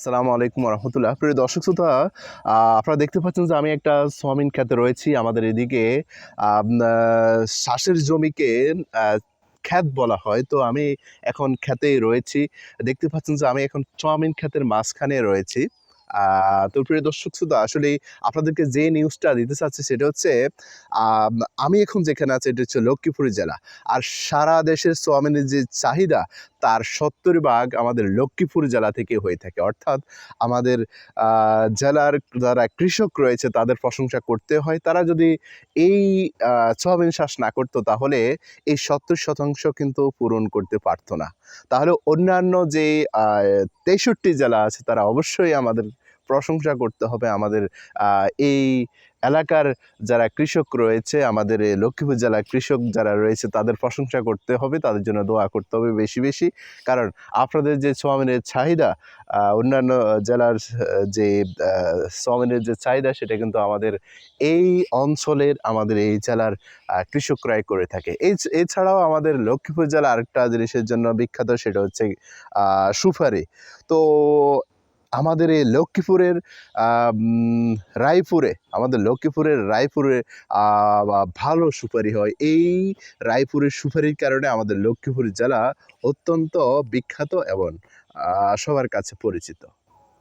আসসালামু আলাইকুম রহমতুল্লাহ প্রিয় দর্শক শ্রোতা আপনারা দেখতে পাচ্ছেন যে আমি একটা সোয়াবিন খেতে রয়েছি আমাদের এদিকে। শ্বাসের জমিকে খ্যাত বলা হয়। তো আমি এখন খেতেই রয়েছি। দেখতে পাচ্ছেন যে আমি এখন চাউমিন খেতের মাঝখানে রয়েছি। তো প্রিয় দর্শক শ্রোতা, আসলে আপনাদেরকে যে নিউজটা দিতে চাচ্ছি সেটা হচ্ছে আমি এখন যেখানে আছি, এটা হচ্ছে লক্ষ্মীপুর জেলা। আর সারা দেশের সোয়াবিনের যে চাহিদা তার সত্তর ভাগ আমাদের লক্ষ্মীপুর জেলা থেকে হয়ে থাকে। অর্থাৎ আমাদের জেলার যারা কৃষক রয়েছে তাদের প্রশংসা করতে হয়। তারা যদি এই সোয়াবিন শ্বাস না করতো তাহলে এই সত্তর শতাংশ কিন্তু পূরণ করতে পারতো না। তাহলে অন্যান্য যে তেষট্টি জেলা আছে তারা অবশ্যই আমাদের প্রশংসা করতে হবে আমাদের এই এলাকার যারা কৃষক রয়েছে আমাদের লক্ষ্মীপুর জেলার কৃষক যারা রয়েছে তাদের প্রশংসা করতে হবে তাদের জন্য দোয়া করতে হবে বেশি বেশি। কারণ আপনাদের যে সোয়াবিনের চাহিদা অন্যান্য জেলার যে আহ, সোয়াবিনের যে চাহিদা সেটা কিন্তু আমাদের এই অঞ্চলের আমাদের এই জেলার কৃষকরাই করে থাকে। এই এছাড়াও আমাদের লক্ষ্মীপুর জেলা আরেকটা জিনিসের জন্য বিখ্যাত সেটা হচ্ছে সুপারি। তো আমাদের এই লক্ষ্মীপুরের রায়পুরে, আমাদের লক্ষ্মীপুরের রায়পুরে ভালো সুপারি হয়। এই রায়পুরের সুপারির কারণে আমাদের লক্ষ্মীপুর জেলা অত্যন্ত বিখ্যাত এবং সবার কাছে পরিচিত।